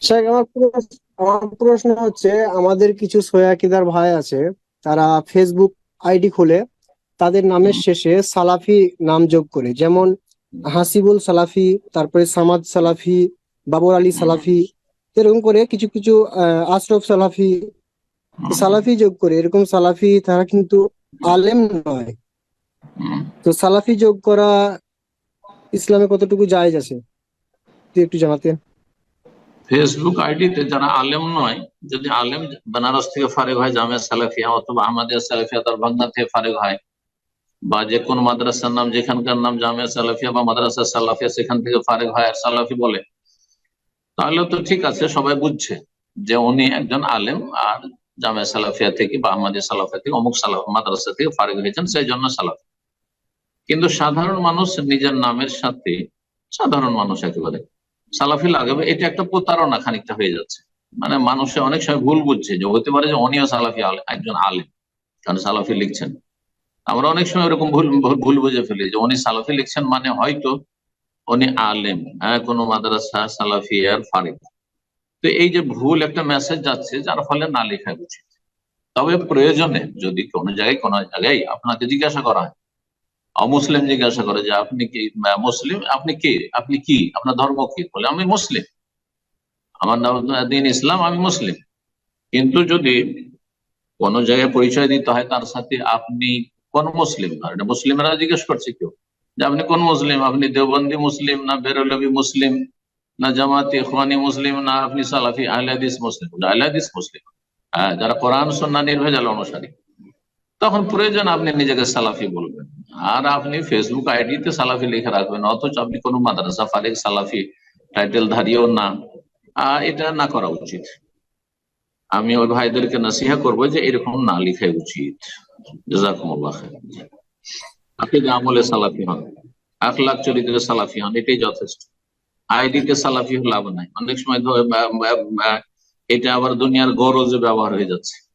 শেখ আমার প্রশ্ন- আমার প্রশ্ন হচ্ছে আমাদের কিছু সয়াকিদার ভাই আছে তারা ফেসবুক আইডি খুলে তাদের নামের শেষে সালাফি নাম যোগ করে। যেমন হাসিবুল সালাফি তারপরে সামাদ সালাফি বাবর আলী সালাফি এরকম করে কিছু কিছু আশরফ সালাফি সালাফি যোগ করে। এরকম সালাফি তারা কিন্তু আলেম নয়। তো সালাফি যোগ করা ইসলামে কতটুকু জায়েজ আছে? তুই একটু জানাতেন। ফেসবুক আইডিতে যারা আলেম নয়, যদি আলেম বেনারস থেকে ফারেক হয় জামিয়া সালাফিয়া অথবা আহমদিয়া সালাফিয়া তার থেকে ফারেক হয়, বা যে কোন মাদ্রাসার নাম, যেখানকার নাম জামিয়া সালাফিয়া বা মাদ্রাসা সালাফিয়া, সেখান থেকে ফারেক হয় আর সালাফি বলে, তাহলে তো ঠিক আছে, সবাই বুঝছে যে উনি একজন আলেম আর জামিয়া সালাফিয়া থেকে বা আহমদিয়া সালাফিয়া থেকে অমুক সালাফ, মাদ্রাসা থেকে ফারেক হয়েছেন সেই জন্য সালাফি। কিন্তু সাধারণ মানুষ নিজের নামের সাথে, সাধারণ মানুষ একেবারে সালাফি লাগাবে এটা একটা প্রতারণা খানিকটা হয়ে যাচ্ছে। মানে মানুষে অনেক সময় ভুল বুঝছে যে, হতে পারে যে উনিও সালাফি একজন আলেম, কারণ সালাফি লিখছেন। আমরা অনেক সময় এরকম ভুল, ভুল- ভুল বুঝে ফেলি যে, উনি সালাফি লিখছেন মানে হয়তো উনি আলেম হ্যাঁ কোনো মাদ্রাসা সালাফি আর ফারেক তো এই যে ভুল একটা মেসেজ যাচ্ছে, যার ফলে না লেখা উচিত। তবে প্রয়োজনে যদি কোনো জায়গায় কোনো জায়গায় আপনাকে জিজ্ঞাসা করা হয় অমুসলিম জিজ্ঞাসা করে যে, আপনি কি মুসলিম? আপনি কি? আপনি কি? আপনার ধর্ম কি? বলে, আমি মুসলিম। আমার নাম, দিন ইসলাম, আমি মুসলিম। কিন্তু যদি কোন জায়গায় পরিচয় দিতে হয় তার সাথে, আপনি কোন মুসলিম না? এটা মুসলিমরা জিজ্ঞেস করছে কেউ। যে, আপনি কোন মুসলিম? আপনি দেওবন্দি মুসলিম না বেরলবি মুসলিম? না জামাতি ইখওয়ানি মুসলিম না আপনি সালাফি আহলাদিস মুসলিম? আহলাদিস মুসলিম। হ্যাঁ যারা কোরআন, সন্না নির্ভেজাল অনুসারী। তখন প্রয়োজন আপনি নিজেকে সালাফি বলবেন। আর আপনি ফেসবুক আইডিতে সালাফি লিখে রাখবেন, অথচ আপনি কোনো মাদ্রাসা ফারেক, সালাফি টাইটেল ধারিও না। এটা না করা উচিত। আমি ওই ভাইদেরকে নসিহা করব যে এরকম না লিখাই উচিত। আপনি যে আমলে সালাফি হন আখলাখ চরিত্রে সালাফি হন, এটাই যথেষ্ট। আইডিতে সালাফি লাভ নাই। অনেক সময় এটা আবার দুনিয়ার গরজে ব্যবহার হয়ে যাচ্ছে।